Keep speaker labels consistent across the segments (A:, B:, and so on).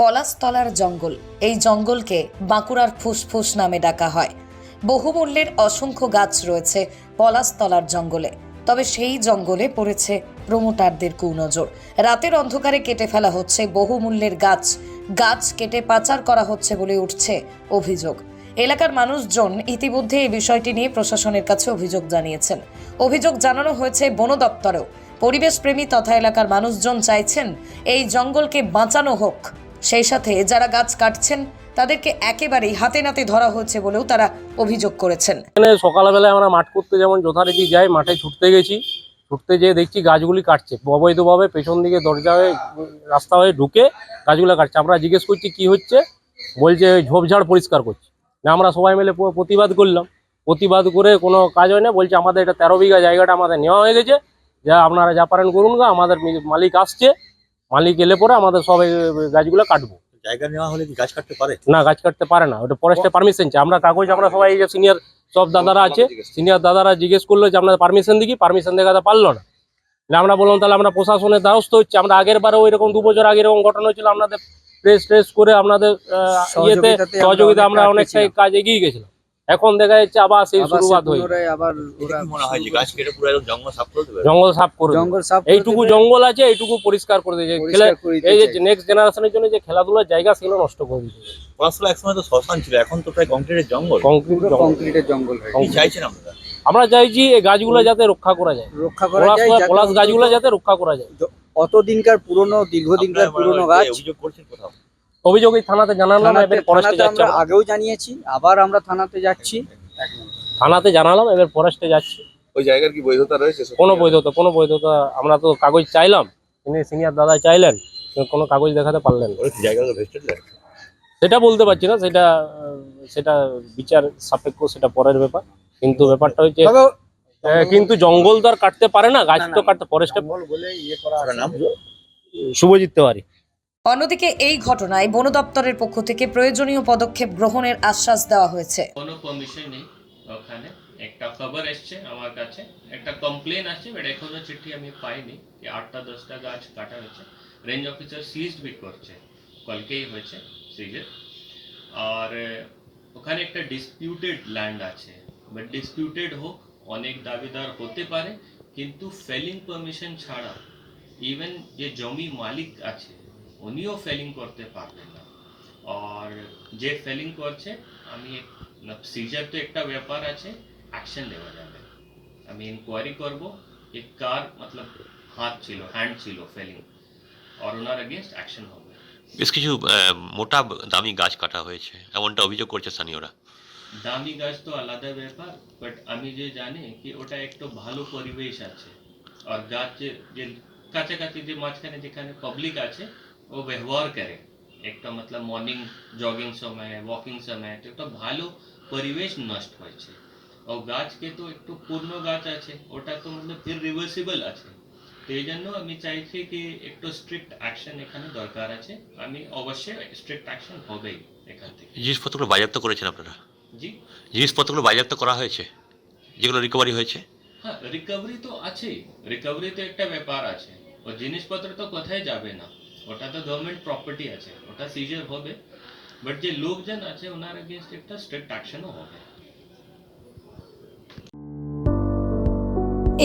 A: পলাশতলার জঙ্গল। এই জঙ্গলকে বাঁকুড়ার ফুসফুস নামে ডাকা হয়। বহুমূল্যের অসংখ্য গাছ রয়েছে পলাশতলার জঙ্গলে। তবে সেই জঙ্গলে পড়েছে প্রমোটারদের কুনজর। রাতের অন্ধকারে কেটে ফেলা হচ্ছে বহুমূল্যের গাছ। গাছ কেটে পাচার করা হচ্ছে বলে উঠছে অভিযোগ। এলাকার মানুষজন ইতিমধ্যে এই বিষয়টি নিয়ে প্রশাসনের কাছে অভিযোগ জানিয়েছেন। অভিযোগ জানানো হয়েছে বন দপ্তরেও। পরিবেশপ্রেমী তথা এলাকার মানুষজন চাইছেন এই জঙ্গলকে বাঁচানো হোক। সেই সাথে যারা গাছ কাটছেন, তাদেরকে একেবারেই হাতে নাতে ধরা হচ্ছে বলেও তারা অভিযোগ করেছেন।
B: এখানে সকালবেলায় আমরা মাঠ করতে যেমন যথারীতি যাই, মাঠে ছুটতে গেছি। ছুটতে যেয়ে দেখছি গাছগুলি কাটছে। অবৈধভাবে পেছন দিকে দরজা হয়ে, রাস্তা হয়ে ঢুকে গাছগুলো কাটছে। আমরা জিজ্ঞেস করছি, কি হচ্ছে? বলছে ঝোপঝাড় পরিষ্কার করছে। না, আমরা সবাই মিলে প্রতিবাদ করলাম। প্রতিবাদ করে কোনো কাজ হয় না। বলছে, আমাদের এটা তেরো বিঘা জায়গাটা আমাদের নেওয়া হয়ে গেছে। যা আপনারা যা পারেন করুন গা, আমাদের মালিক আসছে। মালিক এলে পরে আমাদের সব এই গাছগুলো কাটবো।
C: জায়গা নেওয়া হলে কি গাছ কাটতে পারে?
B: না গাছ কাটতে পারে না ওটা ফরেস্টের পারমিশন চাই। আমরা কাগজ আমরা সবাই যে সিনিয়র সব দাদারা আছে সিনিয়র দাদারা জিজ্ঞেস করল যে আপনার পারমিশন দিকি পারমিশন দেখাতে পারল না। আমরা বললাম তাহলে আমরা প্রশাসনের দ্বারস্থ হচ্ছে। আমরা আগের বারেও এরকম দু বছর আগে এরকম ঘটনা হয়েছিল আপনাদের প্রেস ট্রেস করে আপনাদের ইয়েতে সহযোগিতা আমরা অনেকটাই কাজ এগিয়ে গেছিলাম। এখন দেখা যাচ্ছে আবার সেই শুরুয়াত হয়ে
D: আবার ওরা
C: মনে হয় যে গাছ কেটে পুরো একদম জঙ্গল সাফ করে দেবে?
B: জঙ্গল সাফ করে
D: জঙ্গল সাফ
B: এইটুকু জঙ্গল আছে এইটুকু পরিষ্কার করে দিয়েছে। খেলে এই যে নেক্সট জেনারেশনের জন্য যে খেলাধুলার জায়গা সেগুলো নষ্ট করে
C: পড়াশোনা একসময় তো শ্মশান ছিল এখন তো প্রায় কংক্রিটের জঙ্গল।
B: কংক্রিট
D: কংক্রিটের জঙ্গল। হয়ে
C: কি
D: গেছে।
C: চাইছেন আপনারা?
B: আমরা চাইছি এই গাছগুলো যাতে রক্ষা করা যায়।
D: রক্ষা করা
B: পলাশ
D: যায়
B: পলাশ গাছগুলো যাতে রক্ষা করা যায়।
D: অত দিনকার পুরনো দীর্ঘদিনকার পুরনো গাছ
C: অভিযোগ করছেন কোথাও?
B: অভিযোগ এই থানাতে জানালাম এবার ফরেস্টে যাচ্ছে
D: আমরা আগেও জানিয়েছি আবার আমরা থানাতে যাচ্ছি।
B: থানাতে জানালাম এবার ফরেস্টে যাচ্ছি।
E: ওই জায়গার কি বৈধতা রয়েছে
B: কোনো বৈধতা কোনো বৈধতা আমরা তো কাগজ চাইলাম। তিনি সিনিয়র দাদা চাইলেন কোনো কাগজ দেখাতে পারলেন না।
C: ওই জায়গাটা ভেস্টেড লাগে
B: সেটা বলতে পারছি না সেটা সেটা বিচার সাপেক্ষ সেটা পরের ব্যাপার। কিন্তু ব্যাপারটা হচ্ছে আহ, কিন্তু জঙ্গল তো আর কাটতে পারে না গাছ তো কাটতে ফরেস্টে
D: বলে ইয়ে
B: শুভজিৎ তেওয়ারি।
A: অন্যদিকে এই ঘটনায় বন দপ্তরের পক্ষ থেকে প্রয়োজনীয় পদক্ষেপ গ্রহণের আশ্বাস দেওয়া হয়েছে।
F: কোনো পারমিশন নেই ওখানে। একটা খবর এসছে আমার কাছে। একটা কমপ্লেন আসছে বাট এখনও চিঠি আমি পাইনি যে আটটা, দশটা গাছ কাটা হয়েছে। রেঞ্জ অফিসার সিজড বি করছে। কালকেই হয়েছে সিজড আর ওখানে একটা ডিসপিউটেড ল্যান্ড আছে। বাট ডিসপিউটেড হোক, অনেক দাবিদার হতে পারে, কিন্তু ফেলিং পারমিশন ছাড়া ইভেন যে জমি মালিক আছে উনিও ফেলিং করতে পারবেন না। আর যে ফেলিং করছে আমি সিজার তো একটা ব্যাপার আছে অ্যাকশন নেওয়া যাবে। আমি ইনকোয়ারি করব যে কার মতলব হাত ছিল হ্যান্ড ছিল ফেলিং আর ওনার এগেনস্ট অ্যাকশন হবে।
G: বেশ কিছু মোটা দামি গাছ কাটা হয়েছে এমনটা অভিযোগ করছে স্থানীয়রা।
F: দামি গাছ তো আলাদা ব্যাপার বাট আমি যে জানি কি ওটা একটু ভালো পরিবেশ আছে। আর গাছ যে কাছাকাছি যে মাঝখানে যেখানে পাবলিক আছে ও ব্যবহার করে একটা মর্নিং জগিং সময় ওয়াকিং সময় তো একটা ভালো পরিবেশ নষ্ট হয়েছে ও গাছকে তো একটু পূর্ণ গাছ আছে ওটা তো মতলব ইরিভার্সিবল আছে তো এই জন্য আমি চাইছি কি একটু স্ট্রিক্ট অ্যাকশন এখানে দরকার আছে আমি অবশ্যই স্ট্রিক্ট অ্যাকশন হবেই এখান থেকে
G: জিনিসপত্রগুলো বাজেয়াপ্ত করেছেন আপনারা
F: জি
G: জিনিসপত্রগুলো বাজেয়াপ্ত করা হয়েছে যেগুলো রিকভারি হয়েছে
F: হ্যাঁ রিকভারি তো আছেই রিকভারি তো একটা ব্যাপার আছে ও জিনিসপত্র তো কোথায় যাবে না ওটা তো গভর্নমেন্ট প্রপার্টি আছে, ওটা সিজার হবে। বাট যে লোকজন আছে, ওনার এগেনস্ট একটা স্ট্রিক্ট অ্যাকশনও হবে।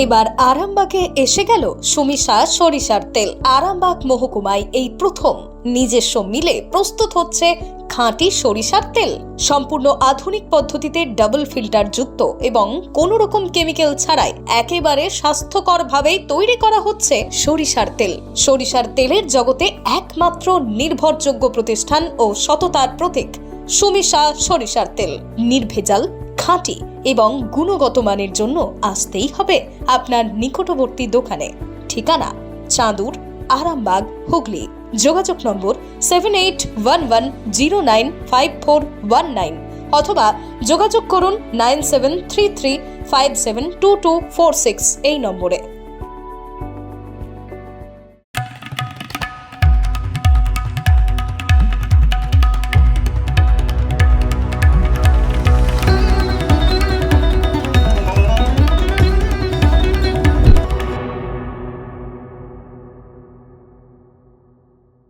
A: এবার আরামবাগে এসে গেল সুমিশা সরিষার তেল। আরামবাগ মহকুমায় এই প্রথম। নিজস্ব মিলে প্রস্তুত হচ্ছে খাঁটি সরিষার তেল। সম্পূর্ণ আধুনিক পদ্ধতিতে ডাবল ফিল্টার যুক্ত এবং কোনো রকম কেমিক্যাল ছাড়াই একেবারে স্বাস্থ্যকরভাবেই তৈরি করা হচ্ছে সরিষার তেল। সরিষার তেলের জগতে একমাত্র নির্ভরযোগ্য প্রতিষ্ঠান ও সততার প্রতীক সুমিশা সরিষার তেল। নির্ভেজাল, খাঁটি এবং গুণগত মানের জন্য আসতেই হবে আপনার নিকটবর্তী দোকানে। ঠিকানা, চাঁদুর, আরামবাগ, হুগলি। যোগাযোগ number seven eight one one zero nine five four one nine অথবা যোগাযোগ করুন nine seven three three five seven two two four six এই নম্বরে।